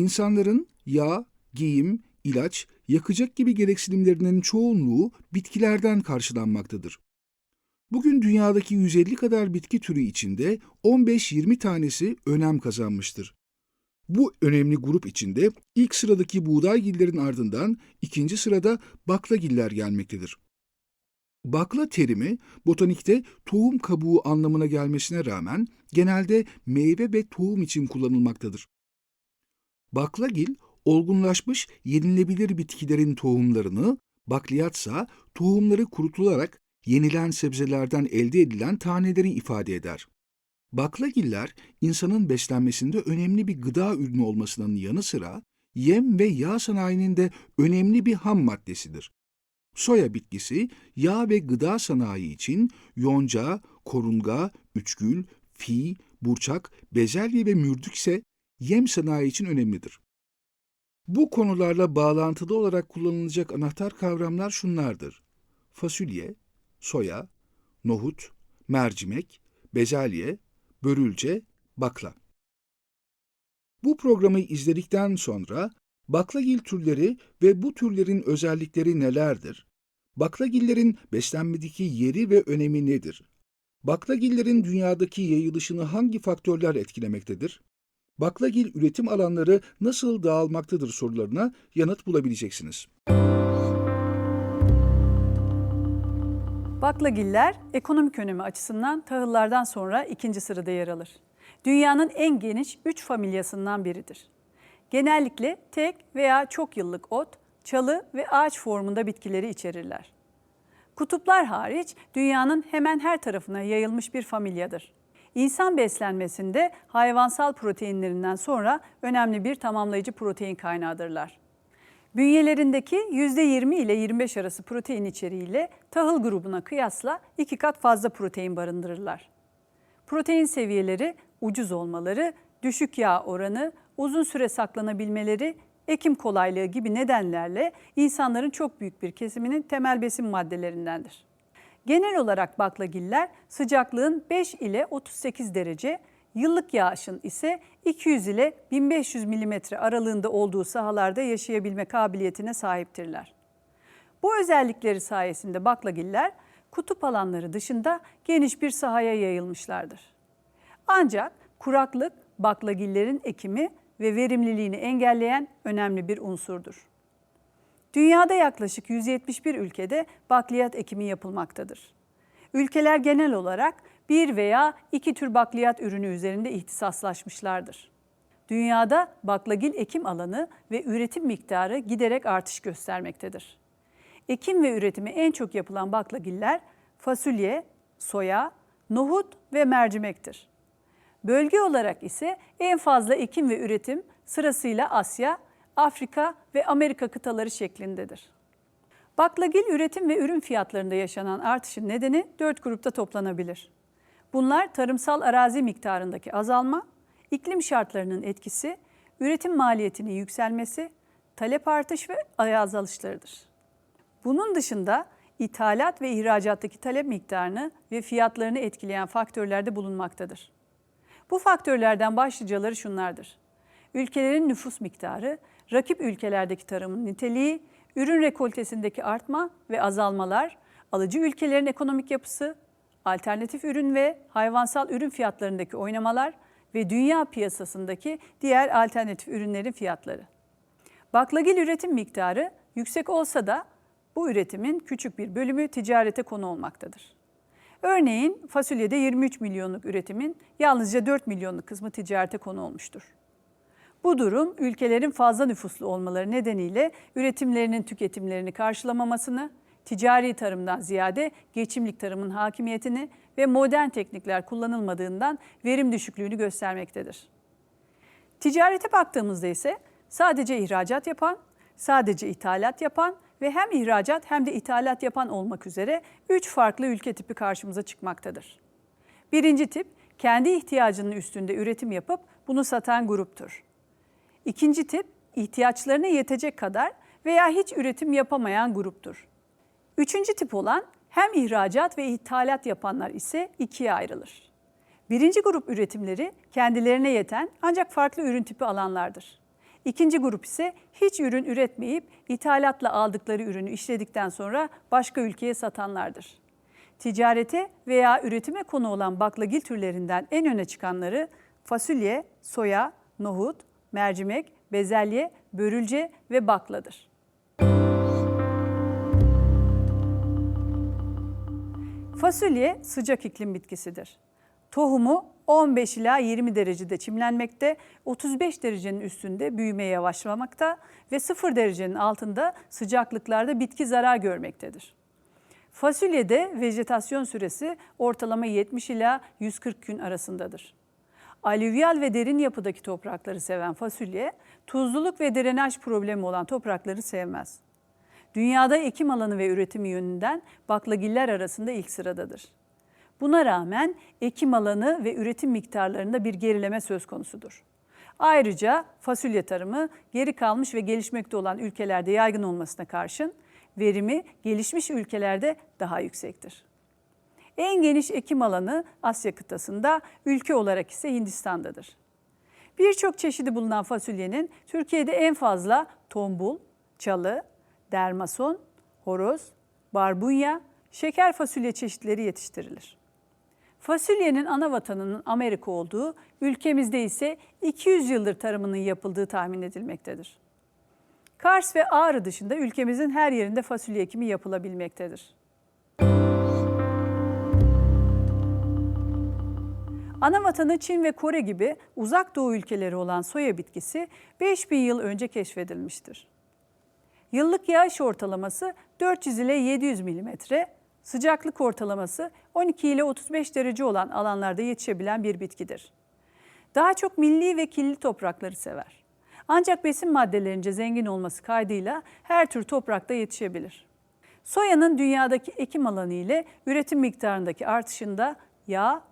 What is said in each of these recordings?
İnsanların yağ, giyim, ilaç, yakacak gibi gereksinimlerinin çoğunluğu bitkilerden karşılanmaktadır. Bugün dünyadaki 150 kadar bitki türü içinde 15-20 tanesi önem kazanmıştır. Bu önemli grup içinde ilk sıradaki buğdaygillerin ardından ikinci sırada baklagiller gelmektedir. Bakla terimi botanikte tohum kabuğu anlamına gelmesine rağmen genelde meyve ve tohum için kullanılmaktadır. Baklagil, olgunlaşmış yenilebilir bitkilerin tohumlarını, bakliyatsa tohumları kurutularak yenilen sebzelerden elde edilen taneleri ifade eder. Baklagiller, insanın beslenmesinde önemli bir gıda ürünü olmasının yanı sıra yem ve yağ sanayinin de önemli bir ham maddesidir. Soya bitkisi, yağ ve gıda sanayi için yonca, korunga, üçgül, fi, burçak, bezelye ve mürdük ise yem sanayi için önemlidir. Bu konularla bağlantılı olarak kullanılacak anahtar kavramlar şunlardır. Fasulye, soya, nohut, mercimek, bezelye, börülce, bakla. Bu programı izledikten sonra baklagil türleri ve bu türlerin özellikleri nelerdir? Baklagillerin beslenmedeki yeri ve önemi nedir? Baklagillerin dünyadaki yayılışını hangi faktörler etkilemektedir? Baklagil üretim alanları nasıl dağılmaktadır sorularına yanıt bulabileceksiniz. Baklagiller ekonomik önemi açısından tahıllardan sonra ikinci sırada yer alır. Dünyanın en geniş üç familyasından biridir. Genellikle tek veya çok yıllık ot, çalı ve ağaç formunda bitkileri içerirler. Kutuplar hariç dünyanın hemen her tarafına yayılmış bir familyadır. İnsan beslenmesinde hayvansal proteinlerinden sonra önemli bir tamamlayıcı protein kaynağıdırlar. Bünyelerindeki %20 ile 25 arası protein içeriğiyle tahıl grubuna kıyasla iki kat fazla protein barındırırlar. Protein seviyeleri ucuz olmaları, düşük yağ oranı, uzun süre saklanabilmeleri, ekim kolaylığı gibi nedenlerle insanların çok büyük bir kesiminin temel besin maddelerindendir. Genel olarak baklagiller sıcaklığın 5 ile 38 derece, yıllık yağışın ise 200 ile 1500 mm aralığında olduğu sahalarda yaşayabilme kabiliyetine sahiptirler. Bu özellikleri sayesinde baklagiller kutup alanları dışında geniş bir sahaya yayılmışlardır. Ancak kuraklık baklagillerin ekimi ve verimliliğini engelleyen önemli bir unsurdur. Dünyada yaklaşık 171 ülkede bakliyat ekimi yapılmaktadır. Ülkeler genel olarak bir veya iki tür bakliyat ürünü üzerinde ihtisaslaşmışlardır. Dünyada baklagil ekim alanı ve üretim miktarı giderek artış göstermektedir. Ekim ve üretimi en çok yapılan baklagiller fasulye, soya, nohut ve mercimektir. Bölge olarak ise en fazla ekim ve üretim sırasıyla Asya, Afrika ve Amerika kıtaları şeklindedir. Baklagil üretim ve ürün fiyatlarında yaşanan artışın nedeni dört grupta toplanabilir. Bunlar tarımsal arazi miktarındaki azalma, iklim şartlarının etkisi, üretim maliyetinin yükselmesi, talep artış ve azalışlarıdır. Bunun dışında ithalat ve ihracattaki talep miktarını ve fiyatlarını etkileyen faktörler de bulunmaktadır. Bu faktörlerden başlıcaları şunlardır. Ülkelerin nüfus miktarı, rakip ülkelerdeki tarımın niteliği, ürün rekoltesindeki artma ve azalmalar, alıcı ülkelerin ekonomik yapısı, alternatif ürün ve hayvansal ürün fiyatlarındaki oynamalar ve dünya piyasasındaki diğer alternatif ürünlerin fiyatları. Baklagil üretim miktarı yüksek olsa da bu üretimin küçük bir bölümü ticarete konu olmaktadır. Örneğin fasulyede 23 milyonluk üretimin yalnızca 4 milyonluk kısmı ticarete konu olmuştur. Bu durum ülkelerin fazla nüfuslu olmaları nedeniyle üretimlerinin tüketimlerini karşılamamasını, ticari tarımdan ziyade geçimlik tarımın hakimiyetini ve modern teknikler kullanılmadığından verim düşüklüğünü göstermektedir. Ticarete baktığımızda ise sadece ihracat yapan, sadece ithalat yapan ve hem ihracat hem de ithalat yapan olmak üzere üç farklı ülke tipi karşımıza çıkmaktadır. Birinci tip, kendi ihtiyacının üstünde üretim yapıp bunu satan gruptur. İkinci tip, ihtiyaçlarına yetecek kadar veya hiç üretim yapamayan gruptur. Üçüncü tip olan hem ihracat ve ithalat yapanlar ise ikiye ayrılır. Birinci grup üretimleri kendilerine yeten ancak farklı ürün tipi alanlardır. İkinci grup ise hiç ürün üretmeyip ithalatla aldıkları ürünü işledikten sonra başka ülkeye satanlardır. Ticarete veya üretime konu olan baklagil türlerinden en öne çıkanları fasulye, soya, nohut, mercimek, bezelye, börülce ve bakladır. Fasulye sıcak iklim bitkisidir. Tohumu 15 ila 20 derecede çimlenmekte, 35 derecenin üstünde büyümeye yavaşlamakta ve 0 derecenin altında sıcaklıklarda bitki zarar görmektedir. Fasulyede vejetasyon süresi ortalama 70 ila 140 gün arasındadır. Alüvyal ve derin yapıdaki toprakları seven fasulye, tuzluluk ve drenaj problemi olan toprakları sevmez. Dünyada ekim alanı ve üretimi yönünden baklagiller arasında ilk sıradadır. Buna rağmen ekim alanı ve üretim miktarlarında bir gerileme söz konusudur. Ayrıca fasulye tarımı geri kalmış ve gelişmekte olan ülkelerde yaygın olmasına karşın verimi gelişmiş ülkelerde daha yüksektir. En geniş ekim alanı Asya kıtasında, ülke olarak ise Hindistan'dadır. Birçok çeşidi bulunan fasulyenin Türkiye'de en fazla tombul, çalı, dermason, horoz, barbunya, şeker fasulye çeşitleri yetiştirilir. Fasulyenin ana vatanının Amerika olduğu, ülkemizde ise 200 yıldır tarımının yapıldığı tahmin edilmektedir. Kars ve Ağrı dışında ülkemizin her yerinde fasulye ekimi yapılabilmektedir. Ana vatanı Çin ve Kore gibi uzak doğu ülkeleri olan soya bitkisi 5000 yıl önce keşfedilmiştir. Yıllık yağış ortalaması 400 ile 700 milimetre, sıcaklık ortalaması 12 ile 35 derece olan alanlarda yetişebilen bir bitkidir. Daha çok milli ve killi toprakları sever. Ancak besin maddelerince zengin olması kaydıyla her tür toprakta yetişebilir. Soyanın dünyadaki ekim alanı ile üretim miktarındaki artışında yağ,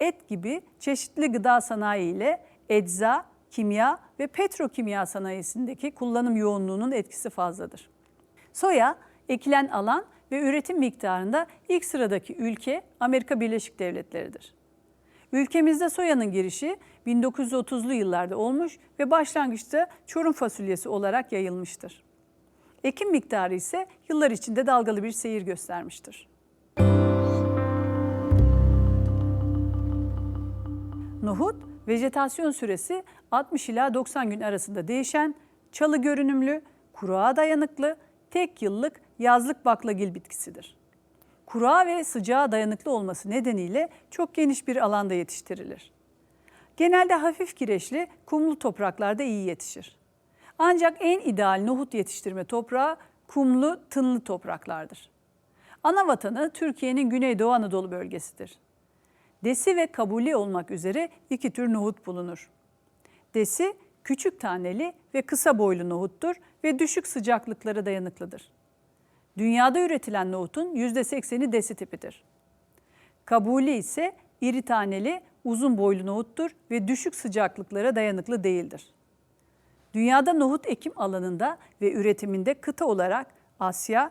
et gibi çeşitli gıda sanayi ile ecza, kimya ve petrokimya sanayisindeki kullanım yoğunluğunun etkisi fazladır. Soya, ekilen alan ve üretim miktarında ilk sıradaki ülke Amerika Birleşik Devletleri'dir. Ülkemizde soyanın girişi 1930'lu yıllarda olmuş ve başlangıçta çorum fasulyesi olarak yayılmıştır. Ekim miktarı ise yıllar içinde dalgalı bir seyir göstermiştir. Nohut, vejetasyon süresi 60 ila 90 gün arasında değişen, çalı görünümlü, kuruğa dayanıklı, tek yıllık yazlık baklagil bitkisidir. Kuruğa ve sıcağa dayanıklı olması nedeniyle çok geniş bir alanda yetiştirilir. Genelde hafif kireçli, kumlu topraklarda iyi yetişir. Ancak en ideal nohut yetiştirme toprağı kumlu, tınlı topraklardır. Ana vatanı Türkiye'nin Güneydoğu Anadolu bölgesidir. Desi ve kabuli olmak üzere iki tür nohut bulunur. Desi küçük taneli ve kısa boylu nohuttur ve düşük sıcaklıklara dayanıklıdır. Dünyada üretilen nohutun %80'i desi tipidir. Kabuli ise iri taneli, uzun boylu nohuttur ve düşük sıcaklıklara dayanıklı değildir. Dünyada nohut ekim alanında ve üretiminde kıta olarak Asya,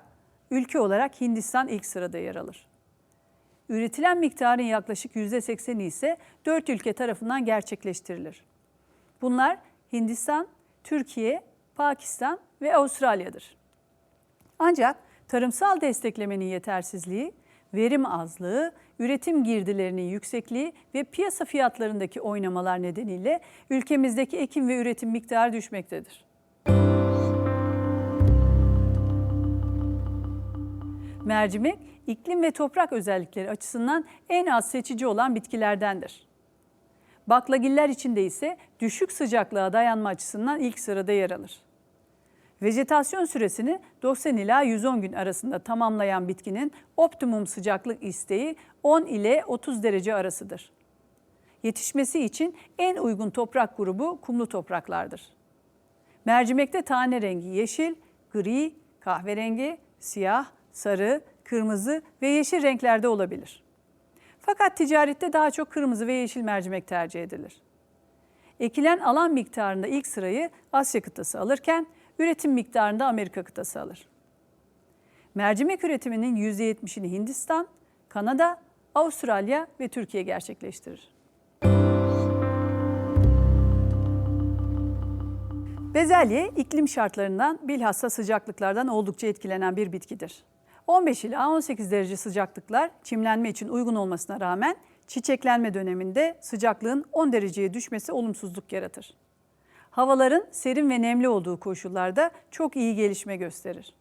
ülke olarak Hindistan ilk sırada yer alır. Üretilen miktarın yaklaşık %80'i ise 4 ülke tarafından gerçekleştirilir. Bunlar Hindistan, Türkiye, Pakistan ve Avustralya'dır. Ancak tarımsal desteklemenin yetersizliği, verim azlığı, üretim girdilerinin yüksekliği ve piyasa fiyatlarındaki oynamalar nedeniyle ülkemizdeki ekim ve üretim miktarı düşmektedir. Mercimek, iklim ve toprak özellikleri açısından en az seçici olan bitkilerdendir. Baklagiller içinde ise düşük sıcaklığa dayanma açısından ilk sırada yer alır. Vejetasyon süresini 90 ila 110 gün arasında tamamlayan bitkinin optimum sıcaklık isteği 10 ile 30 derece arasıdır. Yetişmesi için en uygun toprak grubu kumlu topraklardır. Mercimekte tane rengi yeşil, gri, kahverengi, siyah, sarı, kırmızı ve yeşil renklerde olabilir. Fakat ticarette daha çok kırmızı ve yeşil mercimek tercih edilir. Ekilen alan miktarında ilk sırayı Asya kıtası alırken üretim miktarında Amerika kıtası alır. Mercimek üretiminin %70'ini Hindistan, Kanada, Avustralya ve Türkiye gerçekleştirir. Bezelye iklim şartlarından bilhassa sıcaklıklardan oldukça etkilenen bir bitkidir. 15 ila 18 derece sıcaklıklar çimlenme için uygun olmasına rağmen çiçeklenme döneminde sıcaklığın 10 dereceye düşmesi olumsuzluk yaratır. Havaların serin ve nemli olduğu koşullarda çok iyi gelişme gösterir.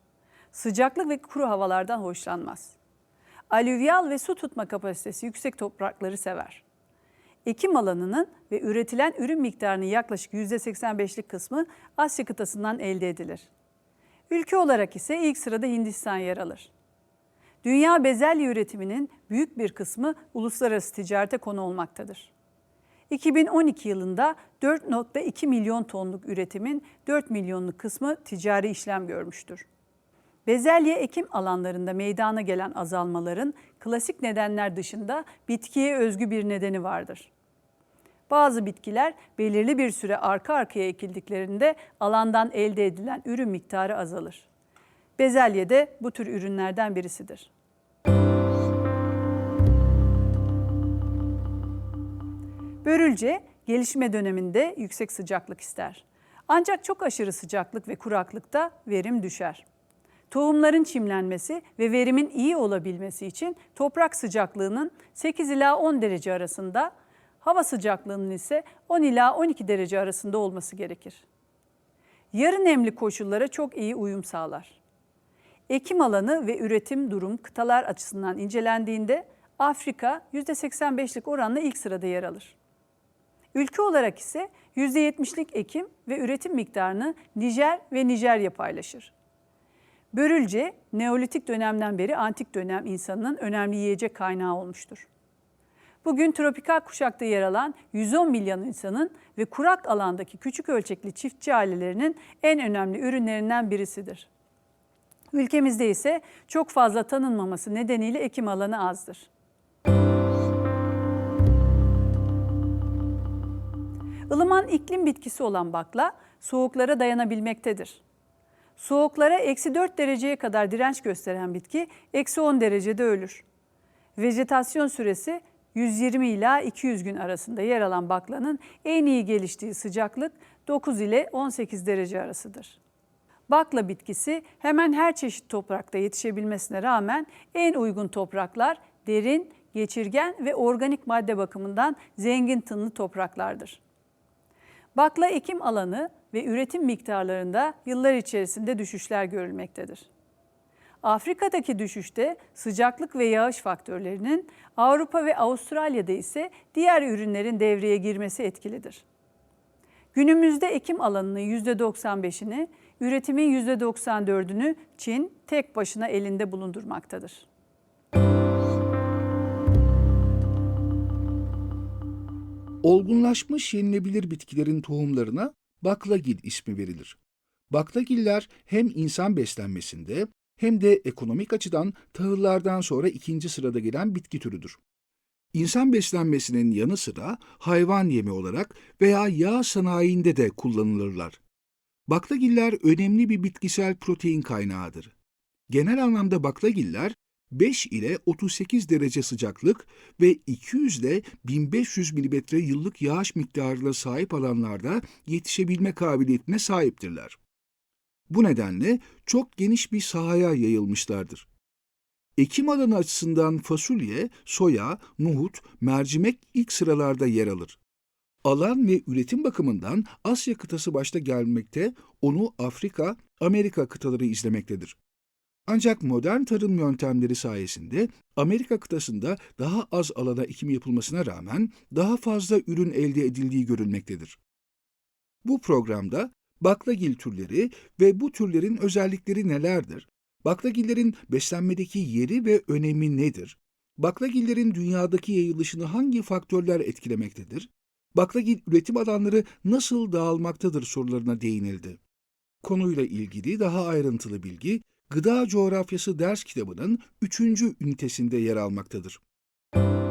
Sıcaklık ve kuru havalardan hoşlanmaz. Alüvyal ve su tutma kapasitesi yüksek toprakları sever. Ekim alanının ve üretilen ürün miktarının yaklaşık %85'lik kısmı Asya kıtasından elde edilir. Ülke olarak ise ilk sırada Hindistan yer alır. Dünya bezelye üretiminin büyük bir kısmı uluslararası ticarete konu olmaktadır. 2012 yılında 4.2 milyon tonluk üretimin 4 milyonluk kısmı ticari işlem görmüştür. Bezelye ekim alanlarında meydana gelen azalmaların klasik nedenler dışında bitkiye özgü bir nedeni vardır. Bazı bitkiler belirli bir süre arka arkaya ekildiklerinde alandan elde edilen ürün miktarı azalır. Bezelye de bu tür ürünlerden birisidir. Börülce gelişme döneminde yüksek sıcaklık ister. Ancak çok aşırı sıcaklık ve kuraklıkta verim düşer. Tohumların çimlenmesi ve verimin iyi olabilmesi için toprak sıcaklığının 8 ila 10 derece arasında, hava sıcaklığının ise 10 ila 12 derece arasında olması gerekir. Yarı nemli koşullara çok iyi uyum sağlar. Ekim alanı ve üretim durum kıtalar açısından incelendiğinde Afrika %85'lik oranla ilk sırada yer alır. Ülke olarak ise %70'lik ekim ve üretim miktarını Nijer ve Nijerya paylaşır. Börülce, Neolitik dönemden beri antik dönem insanının önemli yiyecek kaynağı olmuştur. Bugün tropikal kuşakta yer alan 110 milyon insanın ve kurak alandaki küçük ölçekli çiftçi ailelerinin en önemli ürünlerinden birisidir. Ülkemizde ise çok fazla tanınmaması nedeniyle ekim alanı azdır. Ilıman iklim bitkisi olan bakla soğuklara dayanabilmektedir. Soğuklara eksi 4 dereceye kadar direnç gösteren bitki eksi 10 derecede ölür. Vejetasyon süresi 120 ila 200 gün arasında yer alan baklanın en iyi geliştiği sıcaklık 9 ile 18 derece arasıdır. Bakla bitkisi hemen her çeşit toprakta yetişebilmesine rağmen en uygun topraklar derin, geçirgen ve organik madde bakımından zengin tınlı topraklardır. Bakla ekim alanı ve üretim miktarlarında yıllar içerisinde düşüşler görülmektedir. Afrika'daki düşüşte sıcaklık ve yağış faktörlerinin, Avrupa ve Avustralya'da ise diğer ürünlerin devreye girmesi etkilidir. Günümüzde ekim alanının %95'ini, üretimin %94'ünü Çin tek başına elinde bulundurmaktadır. Olgunlaşmış yenilebilir bitkilerin tohumlarına baklagil ismi verilir. Baklagiller hem insan beslenmesinde hem de ekonomik açıdan tahıllardan sonra ikinci sırada gelen bitki türüdür. İnsan beslenmesinin yanı sıra hayvan yemi olarak veya yağ sanayinde de kullanılırlar. Baklagiller önemli bir bitkisel protein kaynağıdır. Genel anlamda baklagiller 5 ile 38 derece sıcaklık ve 200 ile 1500 milimetre yıllık yağış miktarına sahip alanlarda yetişebilme kabiliyetine sahiptirler. Bu nedenle çok geniş bir sahaya yayılmışlardır. Ekim alanı açısından fasulye, soya, nohut, mercimek ilk sıralarda yer alır. Alan ve üretim bakımından Asya kıtası başta gelmekte, onu Afrika, Amerika kıtaları izlemektedir. Ancak modern tarım yöntemleri sayesinde Amerika kıtasında daha az alana ekim yapılmasına rağmen daha fazla ürün elde edildiği görülmektedir. Bu programda baklagil türleri ve bu türlerin özellikleri nelerdir? Baklagillerin beslenmedeki yeri ve önemi nedir? Baklagillerin dünyadaki yayılışını hangi faktörler etkilemektedir? Baklagil üretim alanları nasıl dağılmaktadır sorularına değinildi. Konuyla ilgili daha ayrıntılı bilgi Gıda Coğrafyası ders kitabının 3. ünitesinde yer almaktadır. Müzik